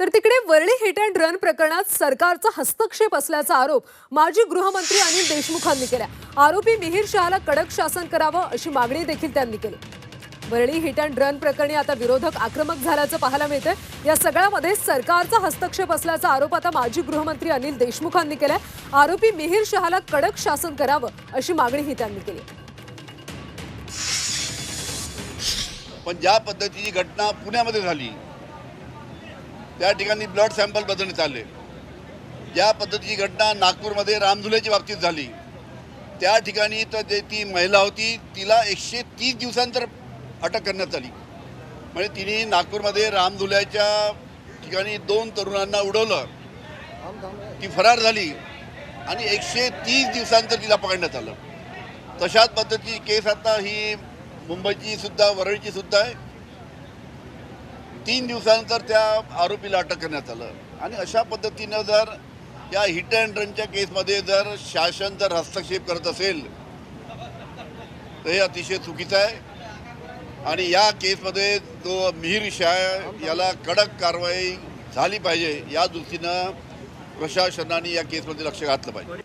तर तिकडे Worli hit and run प्रकरणात सरकारचा हस्तक्षेप असल्याचा आरोप माजी गृहमंत्री अनिल देशमुखांनी केला. आरोपी मिहीर शहाला कडक शासन करावं अशी मागणी देखील त्यांनी केली. वरळी हिट अँड रन प्रकरणी आता विरोधक आक्रमक झाल्याचं पाहायला मिळतंय. या सगळ्यामध्ये सरकारचा हस्तक्षेप असल्याचा आरोप आता माजी गृहमंत्री अनिल देशमुखांनी केलाय. आरोपी मिहीर शहाला कडक शासन करावं अशी मागणीही त्यांनी केली. पण ज्या पद्धतीची घटना पुण्यामध्ये झाली त्या ठिकाणी ब्लड सॅम्पल बदलण्यात आले ज्या पद्धतीची घटना नागपूरमध्ये रामधुल्याच्या बाबतीत झाली. त्या ठिकाणी तर जे ती महिला होती तिला एकशे तीस दिवसांतर अटक करण्यात आली. म्हणजे तिने नागपूरमध्ये रामधुल्याच्या ठिकाणी दोन तरुणांना उडवलं. ती फरार झाली आणि एकशे तीस दिवसांतर तिला पकडण्यात आलं. तशाच पद्धतीची केस आता ही मुंबईची सुद्धा वरळीची सुद्धा आहे. तीन दिवसानंतर त्या आरोपीला अटक करण्यात आलं. आणि अशा पद्धतीनं जर या हिट अँड रनच्या केसमध्ये जर शासन जर हस्तक्षेप करत असेल तर हे अतिशय चुकीचं आहे. आणि या केसमध्ये जो मिहीर शाह याला कडक कारवाई झाली पाहिजे या दृष्टीनं प्रशासनाने या केसमध्ये लक्ष घातलं पाहिजे.